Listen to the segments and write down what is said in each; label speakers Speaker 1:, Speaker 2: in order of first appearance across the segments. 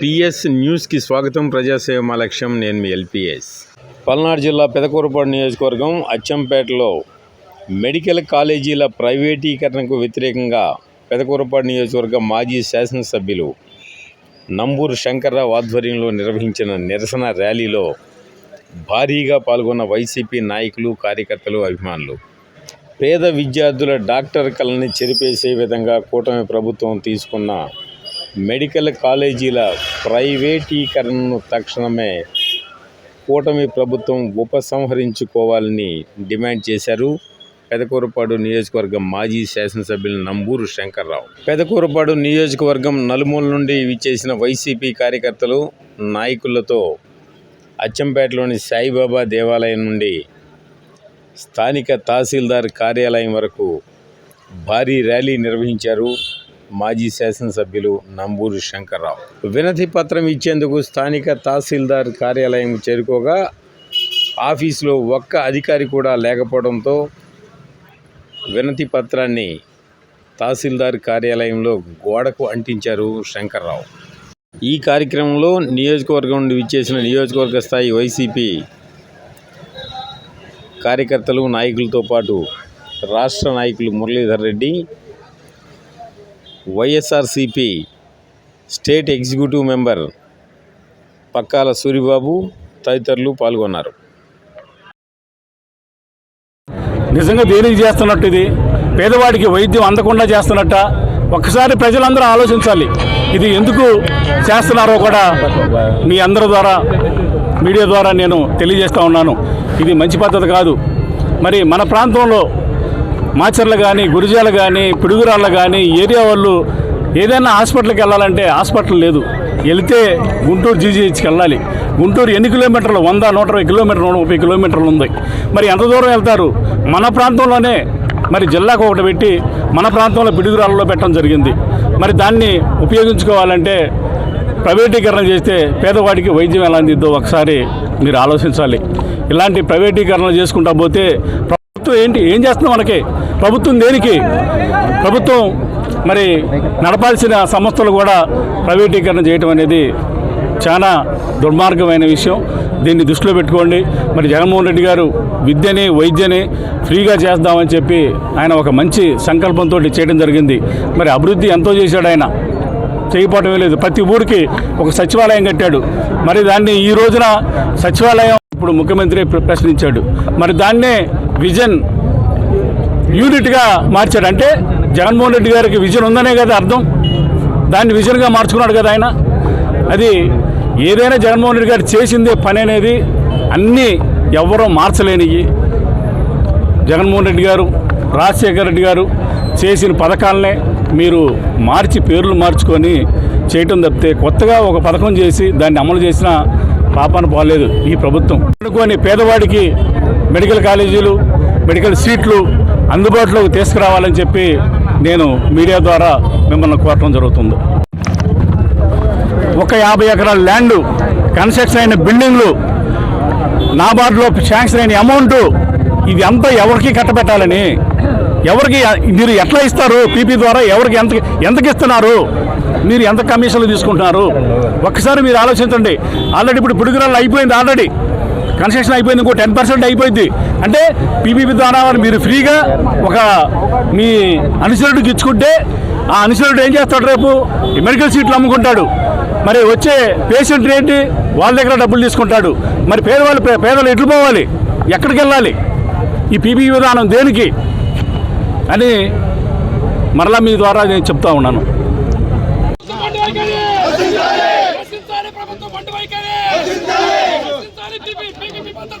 Speaker 1: PS న్యూస్కి స్వాగతం. ప్రజాసేవ మా లక్ష్యం నేను మీ ఎల్పిఎస్. పల్నాడు జిల్లా పెదకూరపాడు నియోజకవర్గం అచ్చంపేటలో మెడికల్ కాలేజీల ప్రైవేటీకరణకు వ్యతిరేకంగా పెదకూరపాడు నియోజకవర్గం మాజీ శాసనసభ్యులు నంబూరు శంకర్రావు ఆధ్వర్యంలో నిర్వహించిన నిరసన ర్యాలీలో భారీగా పాల్గొన్న వైసీపీ నాయకులు కార్యకర్తలు అభిమానులు. పేద విద్యార్థుల డాక్టర్ కళని చెరిపేసే విధంగా కూటమి ప్రభుత్వం తీసుకున్న మెడికల్ కాలేజీల ప్రైవేటీకరణను తక్షణమే కూటమి ప్రభుత్వం ఉపసంహరించుకోవాలని డిమాండ్ చేశారు. పెదకూరపాడు నియోజకవర్గం మాజీ శాసనసభ్యులు నంబూరు శంకర్రావు. పెదకూరపాడు నియోజకవర్గం నలుమూల నుండి విచ్చేసిన వైసీపీ కార్యకర్తలు నాయకులతో అచ్చంపేటలోని సాయిబాబా దేవాలయం నుండి స్థానిక తహసీల్దార్ కార్యాలయం వరకు భారీ ర్యాలీ నిర్వహించారు. మాజీ శాసనసభ్యులు నంబూరు శంకర్రావు. వినతి పత్రం ఇచ్చేందుకు స్థానిక తహసీల్దార్ కార్యాలయం చేరుకోగా ఆఫీసులో ఒక్క అధికారి కూడా లేకపోవడంతో వినతి పత్రాన్ని తహసీల్దార్ కార్యాలయంలో గోడకు అంటించారు శంకర్రావు. ఈ కార్యక్రమంలో నియోజకవర్గం నుండి విచ్చేసిన నియోజకవర్గ స్థాయి వైసీపీ కార్యకర్తలు నాయకులతో పాటు రాష్ట్ర నాయకులు Muralidhar Reddy YSRCP state executive member Pakkala Suribabu తదితరులు పాల్గొన్నారు.
Speaker 2: నిజంగా దేనికి చేస్తున్నట్టు ఇది? పేదవాడికి వైద్యం అందకుండా చేస్తున్నట్ట? ఒక్కసారి ప్రజలందరూ ఆలోచించాలి. ఇది ఎందుకు చేస్తున్నారో కూడా మీ అందరి ద్వారా మీడియా ద్వారా నేను తెలియజేస్తూ ఉన్నాను. ఇది మంచి పద్ధతి కాదు. మరి మన ప్రాంతంలో మాచర్లు కానీ గురిజాలు కానీ పిడుగురాళ్ళు కానీ ఏరియా వాళ్ళు ఏదైనా హాస్పిటల్కి వెళ్ళాలంటే హాస్పిటల్ లేదు. వెళితే గుంటూరు జీజీహెచ్కి వెళ్ళాలి. గుంటూరు ఎన్ని కిలోమీటర్లు? వంద నూట ఇరవై కిలోమీటర్లు నూట ముప్పై కిలోమీటర్లు ఉంది. మరి ఎంత దూరం వెళ్తారు? మన ప్రాంతంలోనే మరి జిల్లాకు ఒకటి పెట్టి మన ప్రాంతంలో పిడుగురాళ్ళలో పెట్టడం జరిగింది. మరి దాన్ని ఉపయోగించుకోవాలంటే ప్రైవేటీకరణ చేస్తే పేదవాడికి వైద్యం ఎలా అందిద్దో ఒకసారి మీరు ఆలోచించాలి. ఇలాంటి ప్రైవేటీకరణ చేసుకుంటా పోతే ప్రభుత్వం ఏంటి? ఏం చేస్తుంది మనకి? ప్రభుత్వం దేనికి? ప్రభుత్వం మరి నడపాల్సిన సంస్థలు కూడా ప్రైవేటీకరణ చేయటం అనేది చాలా దుర్మార్గమైన విషయం. దీన్ని దృష్టిలో పెట్టుకోండి. మరి జగన్మోహన్ రెడ్డి గారు విద్యని వైద్యని ఫ్రీగా చేద్దామని చెప్పి ఆయన ఒక మంచి సంకల్పంతో చేయడం జరిగింది. మరి అభివృద్ధి ఎంతో చేశాడు ఆయన. చేయకపోవటమే లేదు. ప్రతి ఊరికి ఒక సచివాలయం కట్టాడు. మరి దాన్ని ఈ రోజున సచివాలయం ఇప్పుడు ముఖ్యమంత్రి ప్రశ్నించాడు. మరి దాన్నే విజన్ యూనిట్గా మార్చాడు. అంటే జగన్మోహన్ రెడ్డి గారికి విజన్ ఉందనే కదా అర్థం? దాన్ని విజన్గా మార్చుకున్నాడు కదా ఆయన? అది ఏదైనా జగన్మోహన్ రెడ్డి గారు చేసిందే పని అనేది అన్నీ ఎవరో మార్చలేనివి జగన్మోహన్ రెడ్డి గారు రాజశేఖర రెడ్డి గారు చేసిన పథకాలనే మీరు మార్చి పేర్లు మార్చుకొని చేయటం తప్పితే కొత్తగా ఒక పథకం చేసి దాన్ని అమలు చేసిన పాపాన పోలేదు ఈ ప్రభుత్వం. అనుకోని పేదవాడికి మెడికల్ కాలేజీలు మెడికల్ సీట్లు అందుబాటులోకి తీసుకురావాలని చెప్పి నేను మీడియా ద్వారా మిమ్మల్ని కోరటం జరుగుతుంది. ఒక యాభై ఎకరాల ల్యాండ్ కన్స్ట్రక్షన్ అయిన బిల్డింగ్లు నాబార్డులో శాంక్షన్ అయిన అమౌంట్ ఇది అంతా ఎవరికి కట్టబెట్టాలని? ఎవరికి మీరు ఎట్లా ఇస్తారు? పీపీ ద్వారా ఎవరికి ఎంత ఎంతకి ఇస్తున్నారు మీరు ఎంత కమిషన్లు తీసుకుంటున్నారు? ఒక్కసారి మీరు ఆలోచించండి. ఆల్రెడీ ఇప్పుడు పిడుగురాళ్ళు అయిపోయింది ఆల్రెడీ కన్స్ట్రక్షన్ అయిపోయింది ఇంకో టెన్ పర్సెంట్ అయిపోయింది. అంటే పీపీపీ ద్వారా మీరు ఫ్రీగా ఒక మీ అనుసరుడికి ఇచ్చుకుంటే ఆ అనుసరుడు ఏం చేస్తాడు రేపు? ఈ మెడికల్ సీట్లు అమ్ముకుంటాడు. మరి వచ్చే పేషెంట్ ఏంటి? వాళ్ళ దగ్గర డబ్బులు తీసుకుంటాడు. మరి పేదవాళ్ళు పే- ఎట్లు పోవాలి? ఎక్కడికి వెళ్ళాలి? ఈ పీపీ విధానం దేనికి? అని మరలా మీ ద్వారా నేను చెప్తా ఉన్నాను.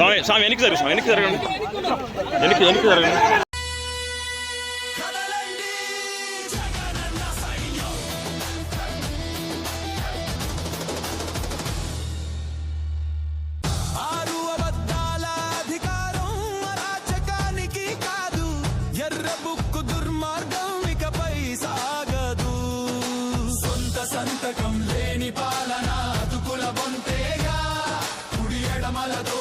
Speaker 3: స్వామి స్వామి వెనక్కి జరుగు స్వామి వెనక్కి జరగండి. వెనక్కి వెనక్కి జరగండి.
Speaker 4: సంతకం లేని పాలన అతుకుల బొంతేగా కుడి ఎడమలతో